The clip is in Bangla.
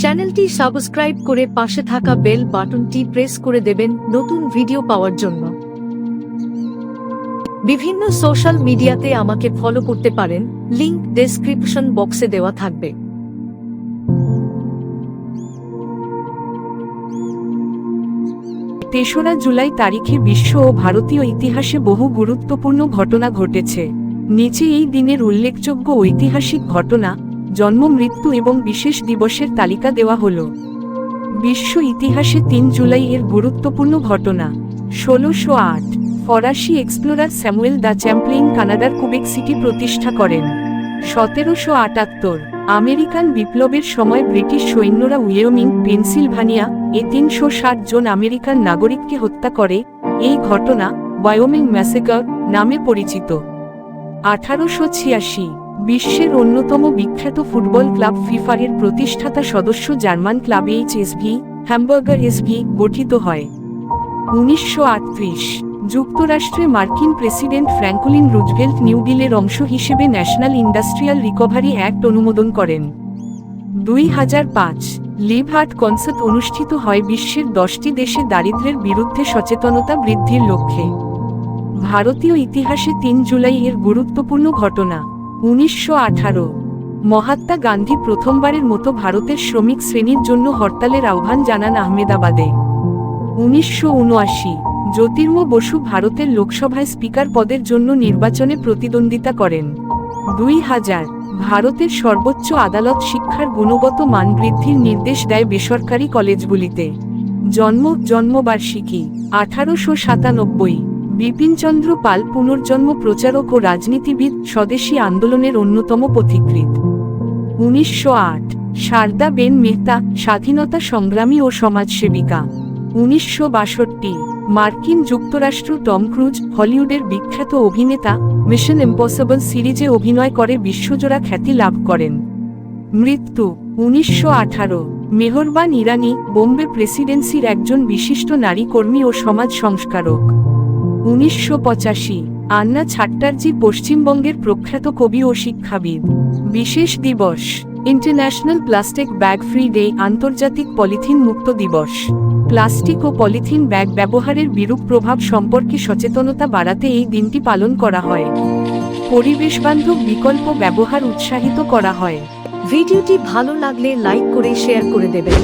চ্যানেলটি সাবস্ক্রাইব করে পাশে থাকা বেল বাটনটি প্রেস করে দেবেন নতুন ভিডিও পাওয়ার জন্য। বিভিন্ন সোশ্যাল মিডিয়াতে আমাকে ফলো করতে পারেন, লিংক ডেসক্রিপশন বক্সে দেওয়া থাকবে। তেসরা জুলাই তারিখে বিশ্ব ও ভারতীয় ইতিহাসে বহু গুরুত্বপূর্ণ ঘটনা ঘটেছে। নিচে এই দিনের উল্লেখযোগ্য ঐতিহাসিক ঘটনা জন্ম, মৃত্যু এবং বিশেষ দিবসের তালিকা দেওয়া হল। বিশ্ব ইতিহাসে তিন জুলাই এর গুরুত্বপূর্ণ ঘটনা। ষোলোশো আট, ফরাসি এক্সপ্লোরার স্যামুয়েল দ্য চ্যাম্পলিন কানাডার কুবেক সিটি প্রতিষ্ঠা করেন। সতেরোশো আটাত্তর, আমেরিকান বিপ্লবের সময় ব্রিটিশ সৈন্যরা উইয়মিং, পেনসিলভানিয়া, এ তিনশো ষাট জন আমেরিকান নাগরিককে হত্যা করে। এই ঘটনা ওয়ায়োমিং ম্যাসেকার নামে পরিচিত। আঠারোশো ছিয়াশি বিশ্বের অন্যতম বিখ্যাত ফুটবল ক্লাব ফিফারের প্রতিষ্ঠাতা সদস্য German club HSV Hamburger SV গঠিত হয়। উনিশশো আটত্রিশ, যুক্তরাষ্ট্রে মার্কিন প্রেসিডেন্ট ফ্র্যাঙ্কলিন রুজভেল্ট নিউ ডিলের অংশ হিসেবে ন্যাশনাল ইন্ডাস্ট্রিয়াল রিকভারি অ্যাক্ট অনুমোদন করেন। দুই হাজার পাঁচ, লিভ হার্ট কনসার্ট অনুষ্ঠিত হয় বিশ্বের দশটি দেশে দারিদ্র্যের বিরুদ্ধে সচেতনতা বৃদ্ধির লক্ষ্যে। ভারতীয় ইতিহাসে তিন জুলাই এর গুরুত্বপূর্ণ ঘটনা। উনিশশো আঠারো। মহাত্মা গান্ধী প্রথমবারের মতো ভারতের শ্রমিক শ্রেণির জন্য হরতালের আহ্বান জানান আহমেদাবাদে। উনিশশো উনআশি। জ্যোতির্ম বসু ভারতের লোকসভায় স্পিকার পদের জন্য নির্বাচনে প্রতিদ্বন্দ্বিতা করেন। দুই হাজার। ভারতের সর্বোচ্চ আদালত শিক্ষার গুণগত মান বৃদ্ধির নির্দেশ দেয় বেসরকারি কলেজগুলিতে। জন্ম, জন্মবার্ষিকী, আঠারোশো সাতানব্বই। বিপিনচন্দ্র পাল পুনর্জন্ম প্রচারক ও রাজনীতিবিদ স্বদেশী আন্দোলনের অন্যতম পথিকৃত উনিশশো আট, সারদা বেন মেহতা, স্বাধীনতা সংগ্রামী ও সমাজসেবিকা। উনিশশো বাষট্টি, মার্কিন যুক্তরাষ্ট্র টম ক্রুজ, হলিউডের বিখ্যাত অভিনেতা, মিশন ইম্পসিবল সিরিজে অভিনয় করে বিশ্বজোড়া খ্যাতি লাভ করেন। মৃত্যু, উনিশশো আঠারো, মেহরবান ইরানি, বোম্বে প্রেসিডেন্সির একজন বিশিষ্ট নারী কর্মী ও সমাজ সংস্কারক। উনিশশো পঁচাশি, আন্না ছাট্টার্জি পশ্চিমবঙ্গের প্রখ্যাত কবি ও শিক্ষাবিদ। বিশেষ দিবস, international plastic bag free day, আন্তর্জাতিক পলিথিন মুক্ত দিবস। প্লাস্টিক ও পলিথিন ব্যাগ ব্যবহারের বিরূপ প্রভাব সম্পর্কে সচেতনতা বাড়াতে এই দিনটি পালন করা হয়। পরিবেশবান্ধব বিকল্প ব্যবহার উৎসাহিত করা হয়। ভিডিওটি ভালো লাগলে লাইক করে শেয়ার করে দেবেন।